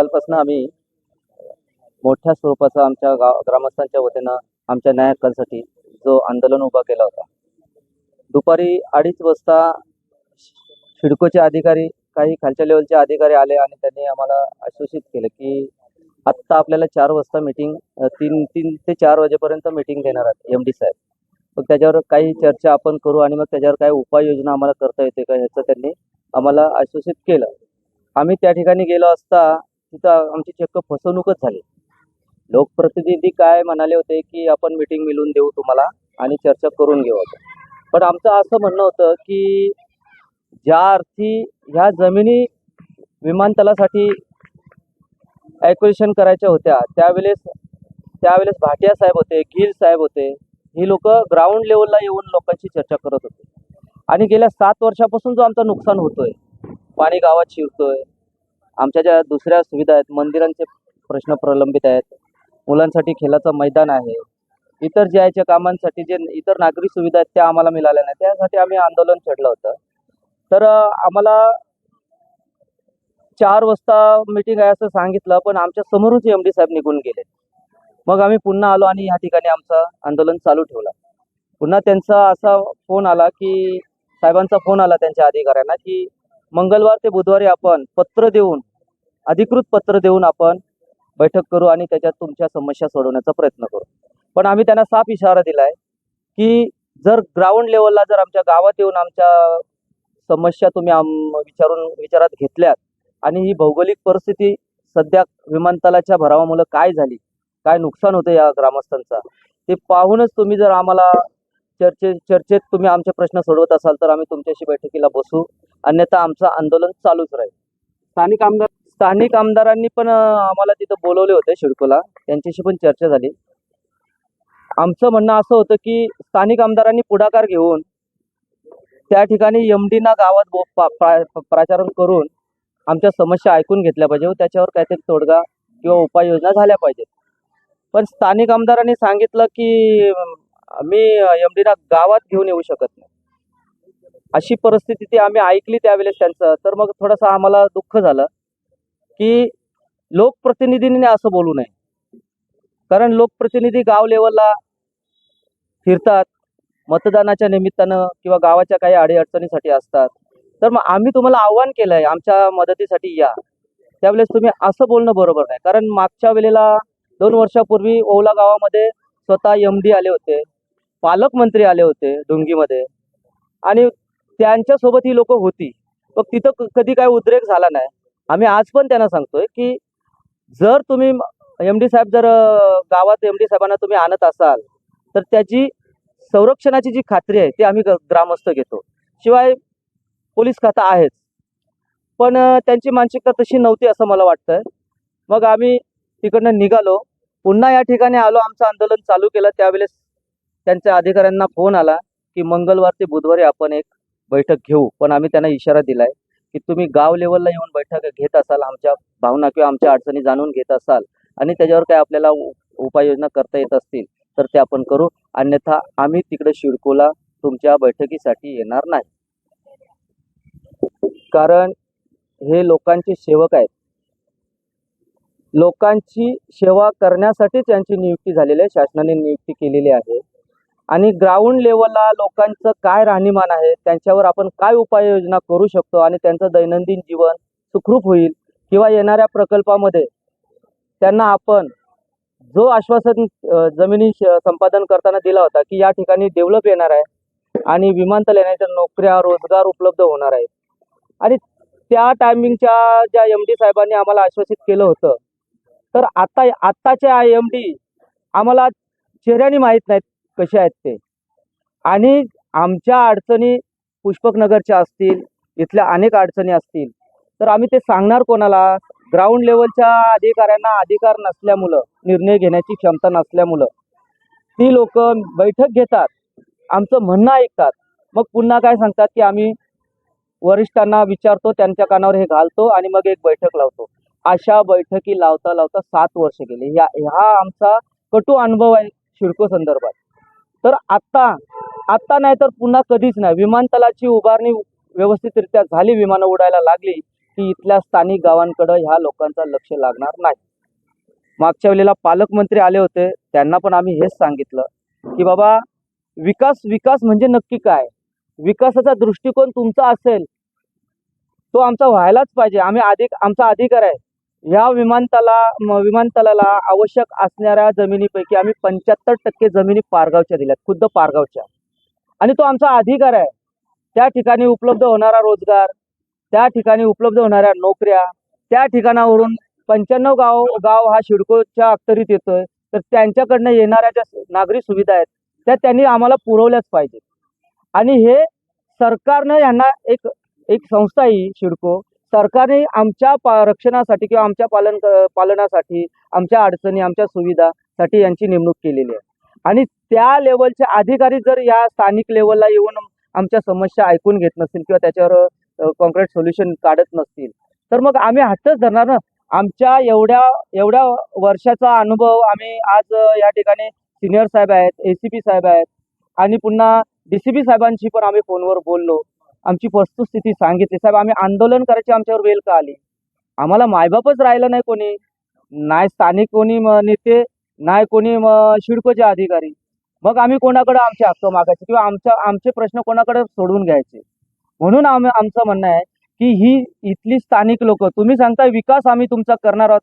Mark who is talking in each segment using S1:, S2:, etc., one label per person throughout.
S1: कालपासून आम्ही मोठ्या स्वरूपाचा आमच्या गाव ग्रामस्थांच्या वतीनं आमच्या न्याय हक्कांसाठी जो आंदोलन उभा केला होता. दुपारी अडीच वाजता सिडकोचे अधिकारी काही खालच्या लेवलचे अधिकारी आले आणि त्यांनी आम्हाला आश्वासित केलं की आत्ता आपल्याला चार वाजता मीटिंग तीन तीन ते चार वाजेपर्यंत मीटिंग घेणार आहेत एम डी साहेब. मग त्याच्यावर काही चर्चा आपण करू आणि मग त्याच्यावर काही उपाययोजना आम्हाला करता येते का ह्याचं त्यांनी आम्हाला आश्वासित केलं. आम्ही त्या ठिकाणी गेलो असता तिथं आमची चक्क फसवणूकच झाली. लोकप्रतिनिधी काय म्हणाले होते की आपण मीटिंग मिळवून देऊ तुम्हाला आणि चर्चा करून घेऊ आपण. पण आमचं असं म्हणणं होतं की ज्या अर्थी ह्या जमिनी विमानतळासाठी ॲक्वेशन करायच्या होत्या त्यावेळेस त्यावेळेस भाटिया साहेब होते गिल साहेब होते ही लोक ग्राउंड लेवलला येऊन लोकांशी चर्चा करत होते. आणि गेल्या सात वर्षापासून जो आमचा नुकसान होतोय पाणी गावात शिरतोय आमच्या ज्या दुसऱ्या सुविधा आहेत मंदिरांचे प्रश्न प्रलंबित आहेत मुलांसाठी खेळाचं मैदान आहे इतर जे आहे कामांसाठी जे इतर नागरी सुविधा आहेत त्या आम्हाला मिळाल्या नाही त्यासाठी आम्ही आंदोलन छेडलं होतं. तर आम्हाला चार वाजता मीटिंग आहे असं सांगितलं पण आमच्या समोरच एम डी साहेब निघून गेले. मग आम्ही पुन्हा आलो आणि या ठिकाणी आमचं आंदोलन चालू ठेवलं. पुन्हा त्यांचा असा फोन आला की साहेबांचा फोन आला त्यांच्या अधिकाऱ्यांना की मंगळवार ते बुधवारी आपण पत्र देऊन अधिकृत पत्र देऊन आपण बैठक करू आणि त्याच्यात तुमच्या समस्या सोडवण्याचा प्रयत्न करू. पण आम्ही त्यांना साफ इशारा दिलाय की जर ग्राउंड लेवलला जर आमच्या गावात येऊन आमच्या समस्या तुम्ही आम विचारून विचारात घेतल्यात आणि ही भौगोलिक परिस्थिती सध्या विमानतळाच्या भरावामुळे काय झाली काय नुकसान होतं या ग्रामस्थांचा ते पाहूनच तुम्ही जर आम्हाला चर्चे चर्चेत तुम्ही आमचे प्रश्न सोडवत असाल तर आम्ही तुमच्याशी बैठकीला बसू. अन्यथा आमचं आंदोलन चालूच राहील.
S2: स्थानिक आमदार
S1: स्थानिक आमदारांनी पण आम्हाला तिथं बोलवले होते शिडकोला. त्यांच्याशी पण चर्चा झाली. आमचं म्हणणं असं होतं की स्थानिक आमदारांनी पुढाकार घेऊन त्या ठिकाणी एम डीना गावात बो- प्रचारण करून आमच्या समस्या ऐकून घेतल्या पाहिजे व त्याच्यावर काहीतरी तोडगा किंवा उपाययोजना झाल्या पाहिजेत. पण स्थानिक आमदारांनी सांगितलं की मी एम डीना गावात घेऊन येऊ शकत नाही. अशी परिस्थिती ती आम्ही ऐकली त्यावेळेस त्यांचं. तर मग थोडंसं आम्हाला दुःख झालं. की लोकप्रतिनिधींनी असं बोलू नये. कारण लोकप्रतिनिधी गाव लेवलला फिरतात मतदानाच्या निमित्तानं किंवा गावाच्या काही अडीअडचणीसाठी असतात. तर मग आम्ही तुम्हाला आव्हान केलं आहे आमच्या मदतीसाठी या. त्यावेळेस तुम्ही असं बोलणं बरोबर नाही. कारण मागच्या वेळेला दोन वर्षापूर्वी ओवला गावामध्ये स्वतः एम डी आले होते पालकमंत्री आले होते डोंगीमध्ये. आणि त्यांच्यासोबत ही लोक होती. मग तिथं कधी काय उद्रेक झाला नाही. आम्ही आज पण त्यांना सांगतोय की जर तुम्ही एम डी साहेब जर गावात एम डी साहेबांना तुम्ही आणत असाल तर त्याची संरक्षणाची जी खात्री आहे ती आम्ही ग्रामस्थ घेतो. शिवाय पोलीस खाता आहेच. पण त्यांची मानसिकता तशी नव्हती असं मला वाटतंय. मग आम्ही तिकडनं निघालो. पुन्हा या ठिकाणी आलो. आमचं आंदोलन चालू केलं. त्यावेळेस त्यांच्या अधिकाऱ्यांना फोन आला की मंगळवार ते बुधवारी आपण एक बैठक घेऊ. पण आम्ही त्यांना इशारा दिलाय. की तुम्ही गाव लेवलला येऊन बैठक घेत असाल आमच्या भावना किंवा आमच्या अडचणी जाणून घेत असाल आणि त्याच्यावर काय आपल्याला उपाययोजना करता येत असतील तर ते आपण करू. अन्यथा आम्ही तिकडे शिडकोला तुमच्या बैठकीसाठी येणार नाही. कारण हे लोकांचे सेवक आहेत. लोकांची सेवा करण्यासाठीच यांची नियुक्ती झालेली आहे शासनाने नियुक्ती केलेली आहे. आणि ग्राउंड लेवलला लोकांचं काय राहणीमान आहे त्यांच्यावर आपण काय उपाययोजना करू शकतो आणि त्यांचं दैनंदिन जीवन सुखरूप होईल किंवा येणाऱ्या प्रकल्पामध्ये त्यांना आपण जो आश्वासन जमिनी संपादन करताना दिला होता की या ठिकाणी डेव्हलप येणार आहे आणि विमानतळ येण्याच्या नोकऱ्या रोजगार उपलब्ध होणार आहेत. आणि त्या टायमिंगच्या ज्या एम डी साहेबांनी आम्हाला आश्वासित केलं होतं तर आता आत्ताच्या एम डी आम्हाला चेहऱ्याने माहीत नाहीत कसे आहेत ते. आणि आमच्या अडचणी पुष्पकनगरच्या असतील इथल्या अनेक अडचणी असतील तर आम्ही ते सांगणार कोणाला? ग्राउंड लेवलच्या अधिकाऱ्यांना अधिकार नसल्यामुळं निर्णय घेण्याची क्षमता नसल्यामुळं. ती लोक बैठक घेतात आमचं म्हणणं ऐकतात. मग पुन्हा काय सांगतात की आम्ही वरिष्ठांना विचारतो त्यांच्या कानावर हे घालतो आणि मग एक बैठक लावतो. अशा बैठकी लावता लावता सात वर्ष गेले. ह्या हा आमचा कटू अनुभव आहे शिडको संदर्भात. तर आत्ता आत्ता नाही तर पुन्हा कधीच नाही. विमानतळाची उभारणी व्यवस्थितरित्या झाली विमानं उडायला लागली की इथल्या स्थानिक गावांकडं ह्या लोकांचा लक्ष लागणार नाही. मागच्या वेळेला पालकमंत्री आले होते त्यांना पण आम्ही हेच सांगितलं की बाबा विकास विकास म्हणजे नक्की काय? विकासाचा दृष्टिकोन तुमचा असेल तो आमचा व्हायलाच पाहिजे. आम्ही अधिक आमचा अधिकार आहे. या विमानतळा विमानतळाला आवश्यक असणाऱ्या जमिनीपैकी आम्ही पंच्याहत्तर टक्के जमिनी पारगावच्या दिल्यात खुद्द पारगावच्या. आणि तो आमचा अधिकार आहे. त्या ठिकाणी उपलब्ध होणारा रोजगार त्या ठिकाणी उपलब्ध होणाऱ्या नोकऱ्या त्या ठिकाणावरून पंच्याण्णव गाव गाव हा शिडकोच्या अखतरीत येतोय. तर त्यांच्याकडनं येणाऱ्या ज्या नागरी सुविधा आहेत त्या त्यांनी आम्हाला पुरवल्याच पाहिजेत. आणि हे सरकारनं यांना एक एक संस्था ही शिडको. सरकारने आमच्या पा रक्षणासाठी किंवा आमच्या पालन पालनासाठी आमच्या अडचणी आमच्या सुविधासाठी यांची नेमणूक केलेली आहे. आणि त्या लेवलचे अधिकारी जर या स्थानिक लेवलला येऊन आमच्या समस्या ऐकून घेत नसतील किंवा त्याच्यावर कॉन्क्रीट सोल्युशन काढत नसतील तर मग आम्ही हट्टच धरणार ना? आमच्या एवढ्या एवढ्या वर्षाचा अनुभव आम्ही आज या ठिकाणी सिनियर साहेब आहेत ए सी पी साहेब आहेत आणि पुन्हा डी सी पी साहेबांशी पण आम्ही फोनवर बोललो. आमची वस्तुस्थिती सांगितली. साहेब आम्ही आंदोलन करायची आमच्यावर वेल का आली? आम्हाला मायबापच राहिलं नाही कोणी. नाही स्थानिक कोणी नेते नाही कोणी शिडकोचे अधिकारी. मग आम्ही कोणाकडे आमचे हक्क मागायचे किंवा आमच्या आमचे प्रश्न कोणाकडे सोडवून घ्यायचे? म्हणून आम्ही आमचं म्हणणं आहे की ही इथली स्थानिक लोक तुम्ही सांगताय विकास आम्ही तुमचा करणार आहोत.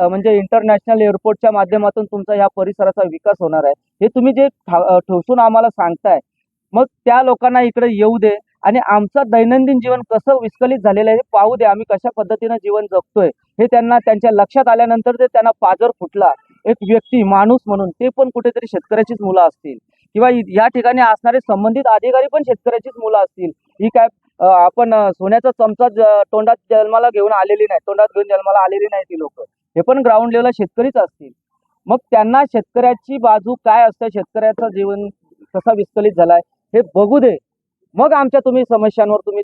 S1: म्हणजे इंटरनॅशनल एअरपोर्टच्या माध्यमातून तुमचा ह्या परिसराचा विकास होणार आहे. हे तुम्ही जे ठा- ठोसून आम्हाला सांगताय मग त्या लोकांना इकडे येऊ दे. आणि आमचं दैनंदिन जीवन कसं विस्कलित झालेलं आहे हे पाहू दे आम्ही कशा पद्धतीनं जीवन जगतोय. हे त्यांना त्यांच्या लक्षात आल्यानंतर ते त्यांना पाजर फुटला. एक व्यक्ती माणूस म्हणून ते पण कुठेतरी शेतकऱ्याचीच मुलं असतील. किंवा या ठिकाणी असणारे संबंधित अधिकारी पण शेतकऱ्याचीच मुलं असतील. ही काय आपण सोन्याचा चमचा तोंडात जन्माला घेऊन आलेली नाही तोंडात घेऊन जन्माला आलेली नाही ती लोक. हे पण ग्राउंड लेवलला शेतकरीच असतील. मग त्यांना शेतकऱ्याची बाजू काय असते? शेतकऱ्याचं जीवन कसा विस्कलित झालाय? हे बघू दे. मग आमच्या तुम्ही समस्यांवर तुम्ही